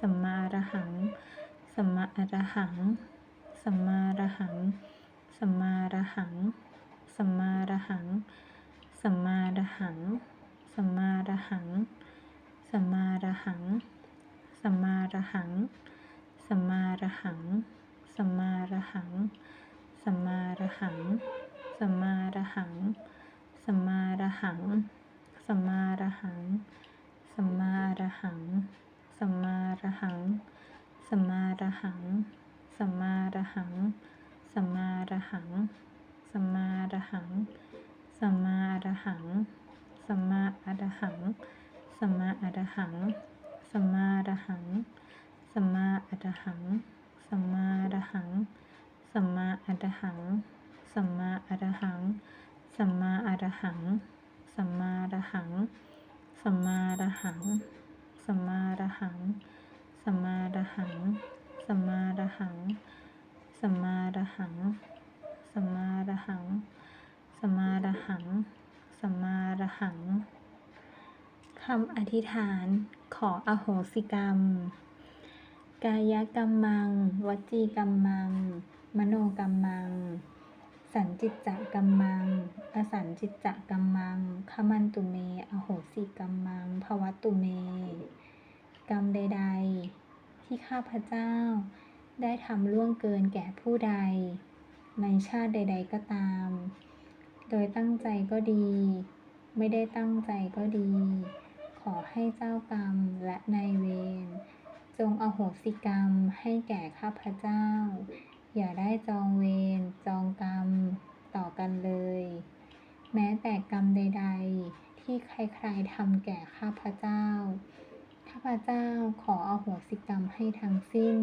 สัมมาอระหังสัมมาอระหังสัมมาอระหังสัมมาอระหังสัมมาอระหังสัมมาอระหังสัมมาอระหังสัมมาอระหังสัมมาอระหังสัมมาอระหังสัมมาอระหังสัมมาอระหังสัมมาอระหังสัมมาอระหังสัมมาอระหัง สัมมาระหัง สัมมาระหัง สัมมาระหัง สัมมาระหัง สัมมาระหัง สัมมาระหัง สัมมาระหัง สัมมาอะหัง สัมมาอะหัง สัมมาระหัง สัมมาอะหัง สัมมาระหัง สัมมาอะหัง สัมมาอะหัง สัมมาอะหัง สัมมาระหัง สัมมาระหัง สัมมาระหัง สัมมาระหัง สัมมาระหัง สัมมาระหัง สัมมาระหัง สัมมาระหัง สัมมาระหัง คำอธิษฐานขออโหสิกรรม กายกรรมัง วจีกรรมัง มโนกรรมัง สันจิตจกรรมัง จิตจกรรมังขมันตุเม อโหสิกรรมังภวตุเม กรรมใด ๆ ที่ข้าพเจ้า ได้ทำล่วงเกินแก่ผู้ใด ในชาติใด ๆ ก็ตาม โดยตั้งใจก็ดี ไม่ได้ตั้งใจก็ดี ขอให้เจ้ากรรมและนายเวรจงอโหสิกรรมให้แก่ข้าพเจ้า อย่าได้จองเวรจองกรรม ม้แต่กรรมใด ๆ ที่ใครๆทำแก่ข้าพเจ้า ข้าพเจ้าขออโหสิกรรมให้ทั้งสิ้น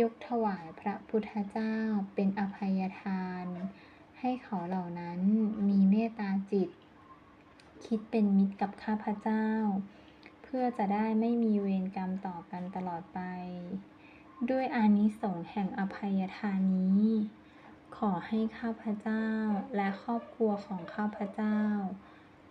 ยกถวายพระพุทธเจ้าเป็นอภัยทาน ให้เขาเหล่านั้นมีเมตตาจิต คิดเป็นมิตรกับข้าพเจ้า เพื่อจะได้ไม่มีเวรกรรมต่อกันตลอดไป ด้วยอานิสงส์แห่งอภัยทานนี้ อให้ข้าพเจ้าและครอบครัวของข้าพเจ้า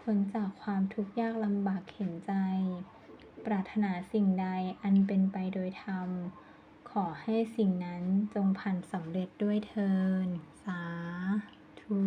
พ้นจากความทุกข์ยากลำบากเข็นใจ ปรารถนาสิ่งใดอันเป็นไปโดยธรรม ขอให้สิ่งนั้นจงผ่านสำเร็จด้วยเทินสาธุ